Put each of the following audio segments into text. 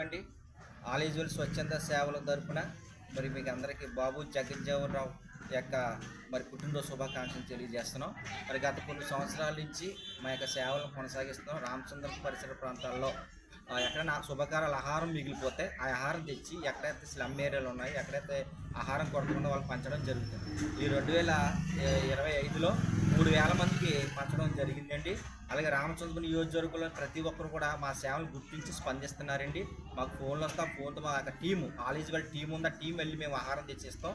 చెప్పండి. ఆల్ స్వచ్ఛంద సేవల తరపున మరి మీకు అందరికీ బాబు జగజ్జీవనరావు యొక్క మరి పుట్టినరోజు శుభాకాంక్షలు తెలియజేస్తున్నాం. మరి గత కొన్ని సంవత్సరాల నుంచి మా యొక్క సేవలను కొనసాగిస్తున్నాం. రామచంద్ర పరిసర ప్రాంతాల్లో ఎక్కడైనా శుభకారాల ఆహారం మిగిలిపోతే ఆ ఆహారం తెచ్చి ఎక్కడైతే స్లమ్ ఏరియాలు ఉన్నాయో ఎక్కడైతే ఆహారం కొరకుండా వాళ్ళకి పంచడం జరుగుతుంది. ఈ రెండు వేల ఇరవై ఐదులో మూడు వేల మందికి పంచడం జరిగిందండి. అలాగే రామచంద్ర నియోజకవర్గంలో ప్రతి ఒక్కరు కూడా మా సేవలు గుర్తించి స్పందిస్తున్నారండి. మాకు ఫోన్లు వస్తాం ఫోన్తో మా యొక్క టీము ఆలీజ్గల్ టీం ఉంది ఆ టీం వెళ్ళి మేము ఆహారం తెచ్చిస్తాం.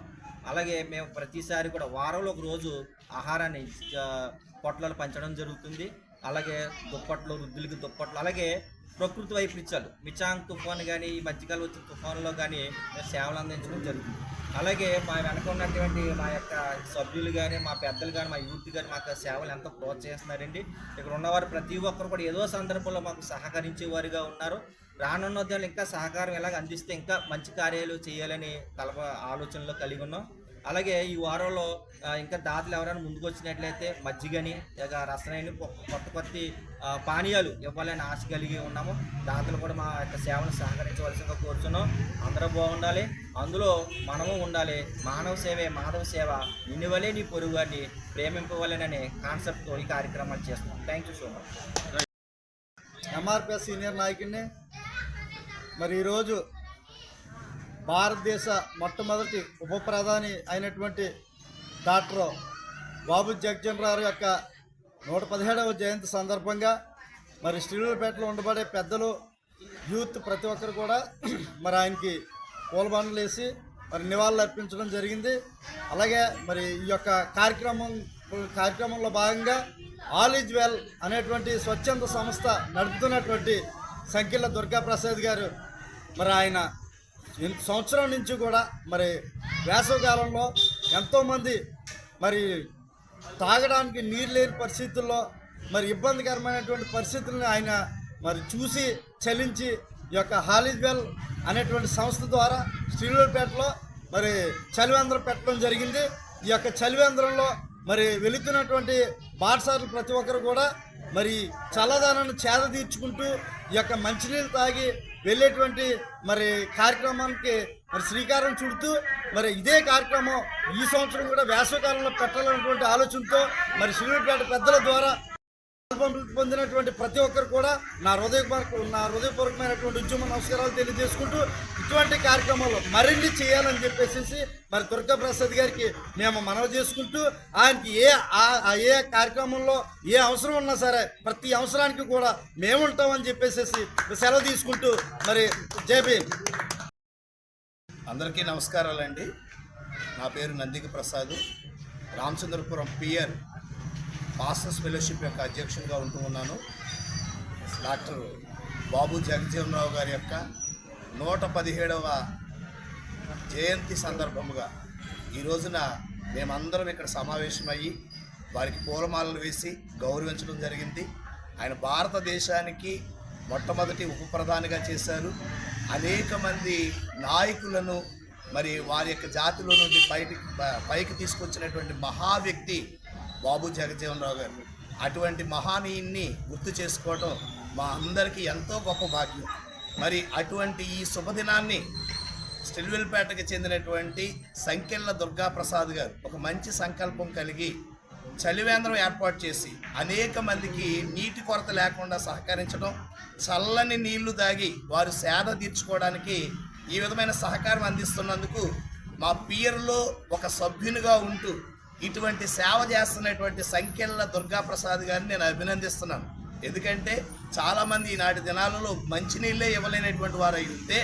అలాగే మేము ప్రతిసారి కూడా వారంలో ఒక రోజు ఆహారాన్ని పొట్లలో పొట్లాలు పంచడం జరుగుతుంది. అలాగే దుప్పట్లు వృద్ధులకి దుప్పట్లు అలాగే ప్రకృతి వైపరీత్యాలు మిచాంగ్ తుఫాన్ కానీ ఈ మధ్యకాలం వచ్చిన తుఫాన్లో కానీ సేవలు అందించడం జరుగుతుంది. అలాగే మా వెనక ఉన్నటువంటి మా యొక్క సభ్యులు కానీ మా పెద్దలు కానీ మా యూత్ కానీ మాకు సేవలు ఎంతో ప్రోత్సహిస్తున్నారండి. ఇక్కడ ఉన్నవారు ప్రతి ఒక్కరు కూడా ఏదో సందర్భంలో మాకు సహకరించేవారుగా ఉన్నారు. రానున్న ఉద్యమాలు ఇంకా సహకారం ఎలాగ అందిస్తే ఇంకా మంచి కార్యాలు చేయాలని తలప ఆలోచనలో కలిగి ఉన్నాం. అలాగే ఈ వారంలో ఇంకా దాతలు ఎవరైనా ముందుకు వచ్చినట్లయితే మజ్జిగని ఇక రసనైన కొత్త కొత్త పానీయాలు ఇవ్వాలని ఆశ కలిగి ఉన్నాము. దాతలు కూడా మా యొక్క సేవను సహకరించవలసిందిగా కోరుతున్నాం అందరూ బాగుండాలి. అందులో మనము ఉండాలి. మానవ సేవే మాధవ సేవ. నిన్నువలే నీ పొరుగుని ప్రేమింపవలెననే కాన్సెప్ట్తో ఈ కార్యక్రమాలు చేస్తున్నాం. Thank you so much MRPS senior నాయకుడిని మరి ఈరోజు భారతదేశ మొట్టమొదటి ఉప ప్రధాని అయినటువంటి డాక్టర్ బాబు జగ్జన్ రావు యొక్క నూట పదిహేడవ జయంతి సందర్భంగా మరి శ్రీలూరుపేటలో ఉండబడే పెద్దలు యూత్ ప్రతి ఒక్కరు కూడా మరి ఆయనకి పూలబండలు వేసి మరి నివాళులు అర్పించడం జరిగింది. అలాగే మరి ఈ యొక్క కార్యక్రమం కార్యక్రమంలో భాగంగా ఆల్ ఈజ్ వెల్ అనేటువంటి స్వచ్ఛంద సంస్థ నడుపుతున్నటువంటి సంఖ్యల దుర్గాప్రసాద్ గారు మరి ఆయన సంవత్సరం నుంచి కూడా మరి వేసవికాలంలో ఎంతోమంది మరి తాగడానికి నీరు లేని పరిస్థితుల్లో మరి ఇబ్బందికరమైనటువంటి పరిస్థితులను ఆయన మరి చూసి చలించి ఈ యొక్క హాలిజ్వెల్ అనేటువంటి సంస్థ ద్వారా శ్రీలూరుపేటలో మరి చలివేంద్రం పెట్టడం జరిగింది. ఈ యొక్క చలివేంద్రంలో మరి వెళుతున్నటువంటి బాటసారులు ప్రతి ఒక్కరు కూడా మరి చల్లదనాన్ని చేద తీర్చుకుంటూ ఈ యొక్క మంచినీళ్ళు తాగి వెళ్ళేటువంటి మరి కార్యక్రమానికి మరి శ్రీకారం చుడుతూ మరి ఇదే కార్యక్రమం ఈ సంవత్సరం కూడా వేసవికాలంలో పెట్టాలన్నటువంటి ఆలోచనతో మరి శ్రీనిపేట పెద్దల ద్వారా పొందినటువంటి ప్రతి ఒక్కరు కూడా నా హృదయపూర్వక నా హృదయపూర్వకమైనటువంటి ఉద్యమ నమస్కారాలు తెలియజేసుకుంటూ ఇటువంటి కార్యక్రమాలు మరిన్ని చేయాలని చెప్పేసి మరి దుర్గా ప్రసాద్ గారికి మేము మనవి చేసుకుంటూ ఆయనకి ఏ ఆ- ఏ కార్యక్రమంలో ఏ అవసరం ఉన్నా సరే ప్రతి అవసరానికి కూడా మేము ఉంటామని చెప్పేసి సెలవు తీసుకుంటూ మరి జేబీ అందరికీ నమస్కారాలండి. నా పేరు Nandika Prasad. Ramachandrapuram peer masters fellowship యొక్క అధ్యక్షుడిగా ఉంటూ ఉన్నాను. డాక్టర్ బాబు జగజీవనరావు గారి యొక్క నూట పదిహేడవ జయంతి సందర్భముగా ఈ రోజున మేమందరం ఇక్కడ సమావేశమయ్యి వారికి పూలమాలలు వేసి గౌరవించడం జరిగింది. ఆయన భారతదేశానికి మొట్టమొదటి ఉప ప్రధానిగా చేశారు. అనేక మంది నాయకులను మరి వారి యొక్క జాతిలో నుండి బయటికి పైకి తీసుకొచ్చినటువంటి మహా వ్యక్తి బాబు జగజీవనరావు గారు. అటువంటి మహానీయుణ్ణి గుర్తు చేసుకోవటం మా అందరికీ ఎంతో గొప్ప భాగ్యం. మరి అటువంటి ఈ శుభదినాన్ని స్టిల్వెల్పేటకి చెందినటువంటి సంకెళ్ళ దుర్గాప్రసాద్ గారు ఒక మంచి సంకల్పం కలిగి చలివేంద్రం ఏర్పాటు చేసి అనేక మందికి నీటి కొరత లేకుండా సహకరించడం చల్లని నీళ్ళు దాగి వారు సేద తీర్చుకోవడానికి ఈ విధమైన సహకారం అందిస్తున్నందుకు మా పియర్లో ఒక సభ్యునిగా ఉంటూ ఇటువంటి సేవ చేస్తున్నటువంటి సంఖ్యల దుర్గాప్రసాద్ గారిని నేను అభినందిస్తున్నాను. ఎందుకంటే చాలామంది ఈనాటి దినాలలో మంచినీళ్ళే ఇవ్వలేనటువంటి వారు అయి ఉంటే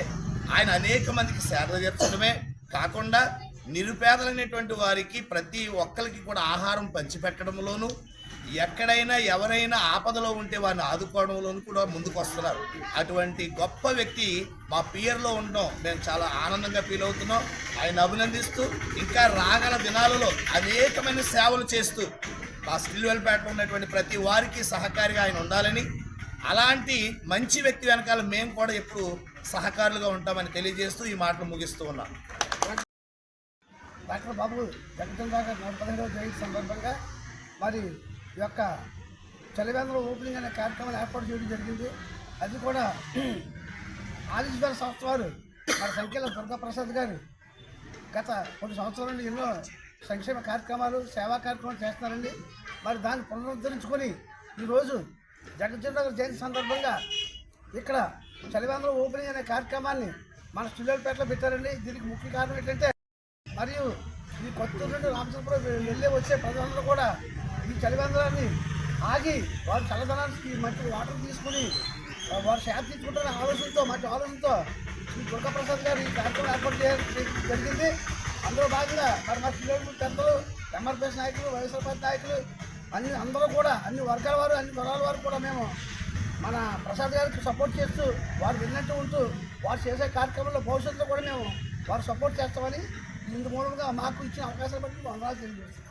ఆయన అనేక మందికి సేద తీర్చడమే కాకుండా నిరుపేదలైనటువంటి వారికి ప్రతి ఒక్కరికి కూడా ఆహారం పంచిపెట్టడంలోనూ ఎక్కడైనా ఎవరైనా ఆపదలో ఉంటే వారిని ఆదుకోవడంలోనూ కూడా ముందుకు వస్తున్నారు అటువంటి గొప్ప వ్యక్తి మా పియర్లో ఉండడం మేము చాలా ఆనందంగా ఫీల్ అవుతున్నాం. ఆయన అభినందిస్తూ ఇంకా రాగల దినాలలో అనేకమైన సేవలు చేస్తూ మా స్టిల్వెల్పేట ఉన్నటువంటి ప్రతి వారికి సహకారిగా ఆయన ఉండాలని అలాంటి మంచి వ్యక్తి వెనకాల మేము కూడా ఎప్పుడు సహకారులుగా ఉంటామని తెలియజేస్తూ ఈ మాటలు ముగిస్తూ ఉన్నాం. డాక్టర్ బాబు జగన్ గారి నూట పదిహేడవ జయంతి సందర్భంగా మరి ఈ యొక్క చలివేంద్రం ఓపెనింగ్ అనే కార్యక్రమాలు ఏర్పాటు చేయడం జరిగింది. అది కూడా ఆదిశ్వర సంస్థ వారు మన సంఖ్యలో దుర్గాప్రసాద్ గారు గత కొన్ని సంవత్సరాల నుండి ఎన్నో సంక్షేమ కార్యక్రమాలు సేవా కార్యక్రమాలు చేస్తున్నారండి. మరి దాన్ని పునరుద్ధరించుకొని ఈరోజు జగజ్జనగర్ జయంతి సందర్భంగా ఇక్కడ చలివేంద్రం ఓపెనింగ్ అనే కార్యక్రమాన్ని మన స్టూడియోపేటలో పెట్టారండి. దీనికి ముఖ్య కారణం ఏంటంటే మరియు ఈ కొత్తూరు నుండి రామచంద్రపురం వెళ్ళే వచ్చే ప్రజలందరూ కూడా ఈ చలివేంద్రాన్ని ఆగి వారు చల్లదనానికి మంచి వాటర్ తీసుకుని వారు షాప్ తీసుకుంటున్న ఆలోచనతో మంచి ఆలోచనతో శ్రీ దుర్గాప్రసాద్ గారు ఈ కార్యక్రమం ఏర్పాటు చేయడం జరిగింది. అందులో భాగంగా మరి మా పిల్లలు పెద్దలు ఎంఆర్పిఎస్ నాయకులు వైఎస్ఆర్ పార్టీ నాయకులు అన్ని అందరూ కూడా అన్ని వర్గాల వారు అన్ని కులాల వారు కూడా మేము మన ప్రసాద్ గారికి సపోర్ట్ చేస్తూ వారు విన్నట్టు ఉంటూ వారు చేసే కార్యక్రమంలో భవిష్యత్తులో కూడా మేము వారు సపోర్ట్ చేస్తామని ఇందు మూలంగా మాకు ఇచ్చిన అవకాశాలు బట్టి వందనాలు తెలియజేస్తాం